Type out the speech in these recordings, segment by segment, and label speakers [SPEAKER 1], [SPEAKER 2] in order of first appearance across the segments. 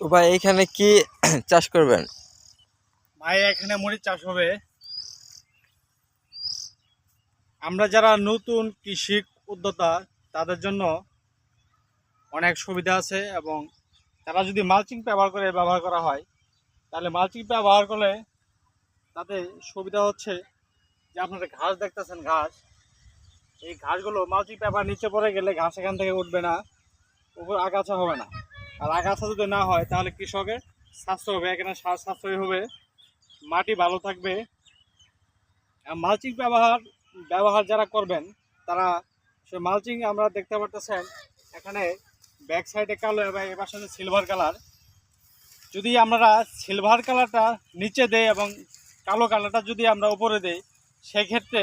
[SPEAKER 1] তো ভাই, এখানে কি চাষ করবেন?
[SPEAKER 2] ভাই, এখানে মরিচ চাষ হবে। আমরা যারা নতুন কৃষি উদ্যোক্তা, তাদের জন্য অনেক সুবিধা আছে এবং তারা যদি মালচিং ব্যবহার করে, ব্যবহার করা হয়, তাহলে মালচিং ব্যবহার করলে তাতে সুবিধা হচ্ছে যে আপনারা ঘাস দেখতেছেন, ঘাস। এই ঘাসগুলো মালচিং পেপার নিচে পড়ে গেলে ঘাস এখান থেকে উঠবে না, উপর আগাছা হবে না। আর আগাছা যদি না হয়, তাহলে কৃষকের স্বাস্থ্য হবে। এখানে সার সাশ্রয় হবে। মাটি ভালো থাকবে। মালচিং ব্যবহার ব্যবহার যারা করবেন, তারা সে মালচিং আমরা দেখতে পারতেছেন, এখানে ব্যাক সাইডে কালো এবং এবার সাথে সিলভার কালার যদি আমরা সিলভার কালারটা নিচে দেই এবং কালো কালারটা যদি আমরা উপরে দেই, সেক্ষেত্রে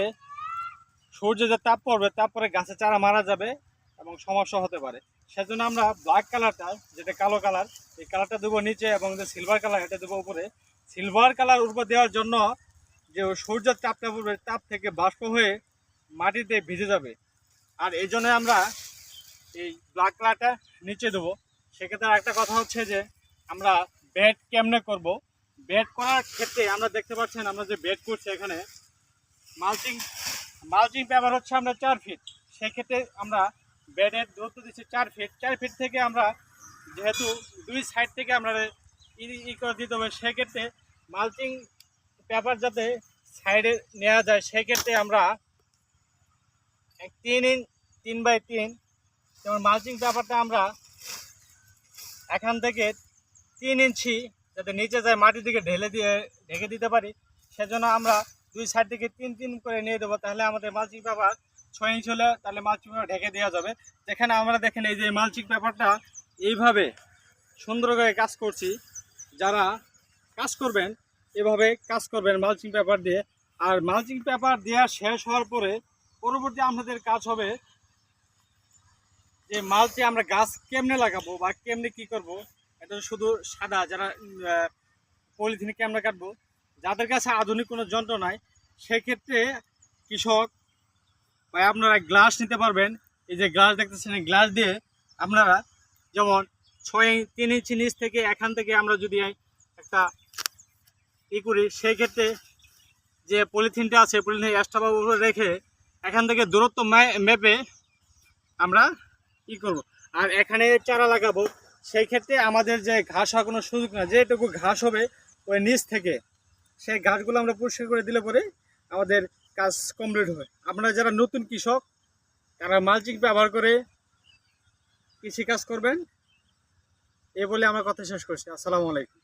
[SPEAKER 2] সূর্যে যে তাপ পড়বে তাপ পরে গাছে চারা মারা যাবে। এবং সমস্যা হতে পারে। সেজন্য আমরা ব্ল্যাক কালারটা যেটা কালো কালার এই কালারটা দেবো নিচে এবং যে সিলভার কালার এটা দেবো উপরে। সিলভার কালার উপর দেওয়ার জন্য যে সূর্যের তাপটা পড়বে, তাপ থেকে বাষ্প হয়ে মাটিতে ভিজে যাবে। আর এই জন্য আমরা এই ব্ল্যাক কালারটা নিচে দেবো। সেক্ষেত্রে একটা কথা হচ্ছে যে, আমরা বেড কেমনে করব? বেড করার ক্ষেত্রে আমরা দেখতে পাচ্ছেন, আমরা যে বেড করছি এখানে মালচিং মালচিং পেপার হচ্ছে আমরা চার ফিট সেক্ষেত্রে আমরা বেডের দূরত্ব দিচ্ছি চার ফিট। চার ফিট থেকে আমরা যেহেতু দুই সাইড থেকে আমরা ই করে দিতে হবে, সেক্ষেত্রে মালচিং পেপার যাতে সাইডে নেওয়া যায়, সেক্ষেত্রে আমরা তিন ইঞ্চ তিন বাই তিন যেমন মালচিং পেপারটা আমরা এখান থেকে তিন ইঞ্চি যাতে নিচে যায়, মাটির দিকে ঢেলে দিয়ে ঢেকে দিতে পারি। সেজন্য আমরা দুই সাইড থেকে তিন তিন করে নিয়ে দেবো, তাহলে আমাদের মালচিং পেপার ছয় ইঞ্চ হলে তাহলে মালচিং পেপার ঢেকে দেওয়া যাবে। যেখানে আমরা দেখেন এই যে মালচিং পেপারটা, এইভাবে সুন্দর করে কাজ করছি। যারা কাজ করবেন, এভাবে কাজ করবেন মালচিং পেপার দিয়ে। আর মালচিং পেপার দেওয়া শেষ হওয়ার পরে পরবর্তী আপনাদের কাজ হবে যে মালচে আমরা গাছ কেমনে লাগাবো বা কেমনে কি করব। এটা শুধু সাদা, যারা পলিথিনে কেমনে কাটবো, যাদের কাছে আধুনিক কোনো যন্ত্র নাই, সেক্ষেত্রে কৃষক বা আপনারা গ্লাস নিতে পারবেন। এই যে গ্লাস দেখতেছেন গ্লাস দিয়ে আপনারা যেমন ছয় তিন ইঞ্চি নিচ থেকে এখান থেকে আমরা যদি একটা ই করি, সেই ক্ষেত্রে যে পলিথিনটা আছে পলিথিন এক্সট্রা উপরে রেখে এখান থেকে দূরত্ব মেপে আমরা ই করব। আর এখানে চারা লাগাবো, সেই ক্ষেত্রে আমাদের যে ঘাস হওয়ার কোনো সুযোগ না, যেটুকু ঘাস হবে ওই নিচ থেকে, সেই ঘাসগুলো আমরা পরিষ্কার করে দিলে পরে আমাদের কাজ কমপ্লিট হয়। আপনারা যারা নতুন কৃষক, তারা মালচিং ব্যবহার করে কৃষি কাজ করবেন। এ বলে আমার কথা শেষ করছি। আসসালামু আলাইকুম।